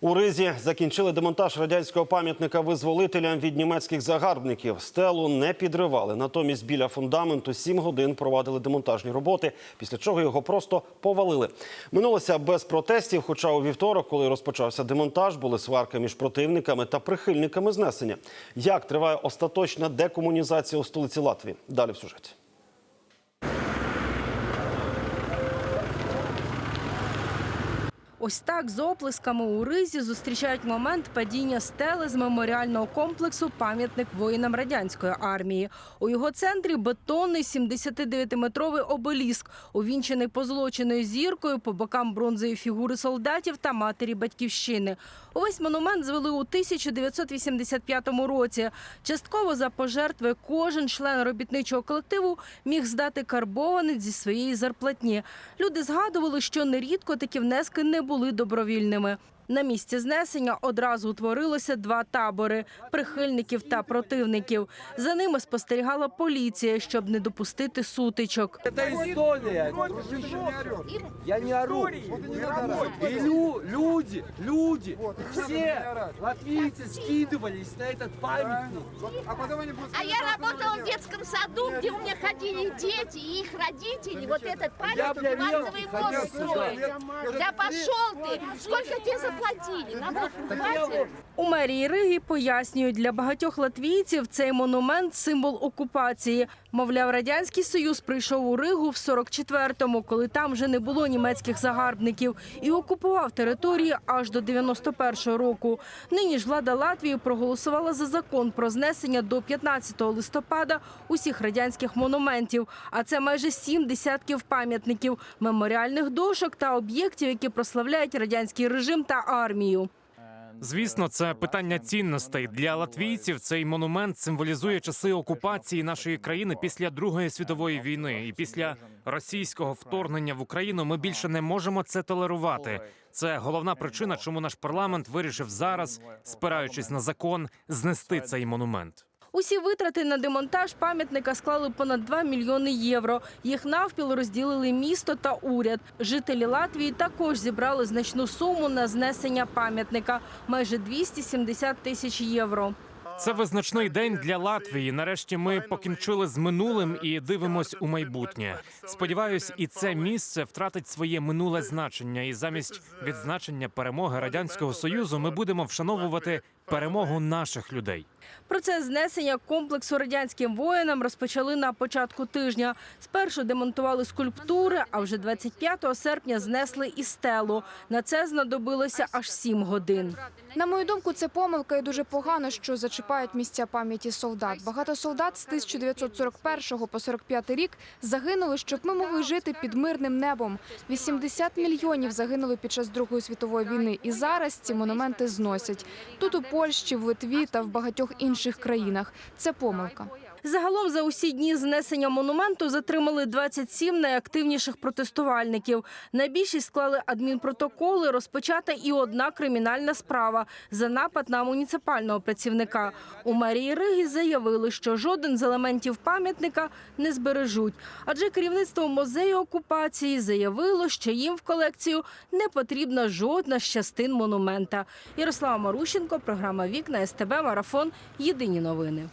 У Ризі закінчили демонтаж радянського пам'ятника визволителям від німецьких загарбників. Стелу не підривали. Натомість біля фундаменту сім годин провадили демонтажні роботи, після чого його просто повалили. Минулося без протестів. Хоча у вівторок, коли розпочався демонтаж, були сварки між противниками та прихильниками знесення. Як триває остаточна декомунізація у столиці Латвії? Далі в сюжеті. Ось так з оплесками у ризі зустрічають момент падіння стели з меморіального комплексу пам'ятник воїнам радянської армії. У його центрі бетонний 79-метровий обеліск, увінчений позолоченою зіркою по бокам бронзові фігури солдатів та матері батьківщини. Увесь монумент звели у 1985 році. Частково за пожертви кожен член робітничого колективу міг здати карбованець зі своєї зарплатні. Люди згадували, що нерідко такі внески не були добровільними. На місці знесення одразу утворилося два табори прихильників та противників. За ними спостерігала поліція, щоб не допустити сутичок. Это история, дружище. Я не ору. И лю- люди, люди, все латвийцы скидывались на этот памятник. А я работала в детском саду, где у меня ходили дети и их родители. Вот этот Я памятник бля квартовый мелкий мост ходил сюда. строили. Да пошел ты! Сколько тебе заплатили? у мерії Риги пояснюють, для багатьох латвійців цей монумент символ окупації. Мовляв, радянський союз прийшов у Ригу в 44-му, коли там вже не було німецьких загарбників, і окупував території аж до 91-го року. Нині ж влада Латвії проголосувала за закон про знесення до 15 листопада усіх радянських монументів. А це майже сім десятків пам'ятників, меморіальних дошок та об'єктів, які прославляють радянський режим та армію. Звісно, це питання цінностей для латвійців. Цей монумент символізує часи окупації нашої країни після Другої світової війни і після російського вторгнення в Україну. Ми більше не можемо це толерувати. Це головна причина, чому наш парламент вирішив зараз, спираючись на закон, знести цей монумент. Усі витрати на демонтаж пам'ятника склали понад 2 мільйони євро. Їх навпіл розділили місто та уряд. Жителі Латвії також зібрали значну суму на знесення пам'ятника – майже 270 тисяч євро. Це визначний день для Латвії. Нарешті ми покінчили з минулим і дивимось у майбутнє. Сподіваюсь, і це місце втратить своє минуле значення. І замість відзначення перемоги радянського союзу ми будемо вшановувати перемогу наших людей. Процес знесення комплексу радянським воїнам розпочали на початку тижня. Спершу демонтували скульптури, а вже 25 серпня знесли і стелу. На це знадобилося аж 7 годин. На мою думку, це помилка і дуже погано, що зачіпають місця пам'яті солдат. Багато солдат з 1941 по 45 рік загинули, щоб ми могли жити під мирним небом. 80 мільйонів загинули під час Другої світової війни, і зараз ці монументи зносять тут у Польщі, в Литві та в багатьох інших країнах. Це помилка. Загалом за усі дні знесення монументу затримали 27 найактивніших протестувальників. На більшість склали адмінпротоколи, розпочата і одна кримінальна справа за напад на муніципального працівника. У мерії Риги заявили, що жоден з елементів пам'ятника не збережуть. Адже керівництво музею окупації заявило, що їм в колекцію не потрібна жодна з частин монумента. Ярослава Марущенко, програма Вікна СТБ Марафон. Єдині новини.